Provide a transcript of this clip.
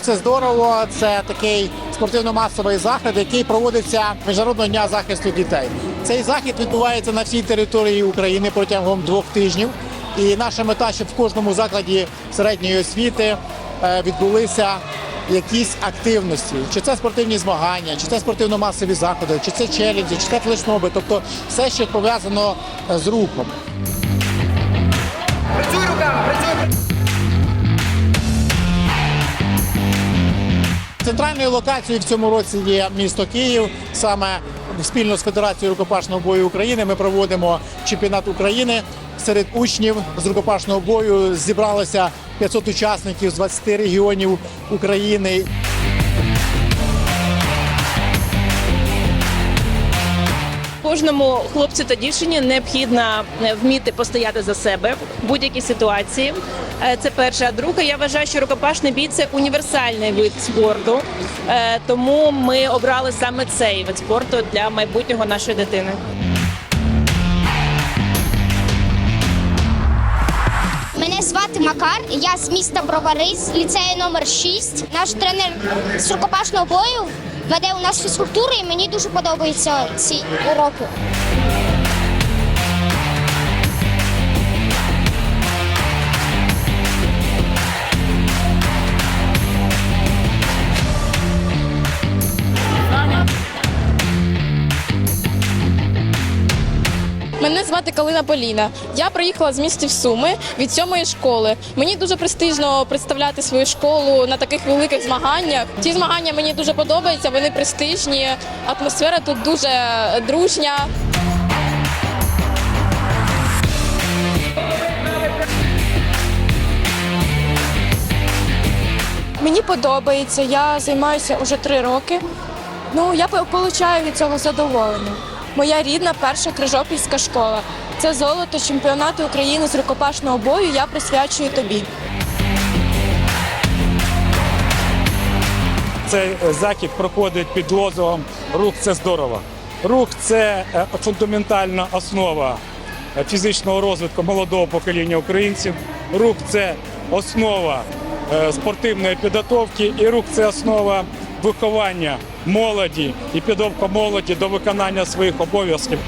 це здорово. Це такий спортивно-масовий захід, який проводиться Міжнародного дня захисту дітей. Цей захід відбувається на всій території України протягом двох тижнів. І наша мета, щоб в кожному закладі середньої освіти е, відбулися якісь активності, чи це спортивні змагання, чи це спортивно-масові заходи, чи це челенджі, чи це флешмоби, тобто все, що пов'язано е, з рухом. Центральною локацією в цьому році є місто Київ. Саме спільно з Федерацією рукопашного бою України ми проводимо чемпіонат України серед учнів з рукопашного бою. Зібралося 500 учасників з 20 регіонів України. Кожному хлопцю та дівчині необхідно е, вміти постояти за себе в будь-якій ситуації. Е, Це перше. А друге, я вважаю, що рукопашний бій це універсальний вид спорту. Е, Тому ми обрали саме цей вид спорту для майбутнього нашої дитини. Мене звати Макар, я з міста Броварис ліцею номер 6. Наш тренер з рукопашного бою веде у нас фізкультуру і мені дуже подобаються ці уроки. Мене звати Калина Поліна. Я приїхала з міста Суми від сьомої школи. Мені дуже престижно представляти свою школу на таких великих змаганнях. Ці змагання мені дуже подобаються, вони престижні. Атмосфера тут дуже дружня. Мені подобається, я займаюся вже три роки. Ну, я отримую від цього задоволення. Моя рідна перша крижопільська школа. Це золото чемпіонату України з рукопашного бою. Я присвячую тобі. Цей е, захід проходить під лозунгом Рух це здорово. Рух це е, фундаментальна основа е, фізичного розвитку молодого покоління українців. Рух це основа спортивної підготовки, і рух це основа виховання молоді і підготовка молоді до виконання своїх обов'язків.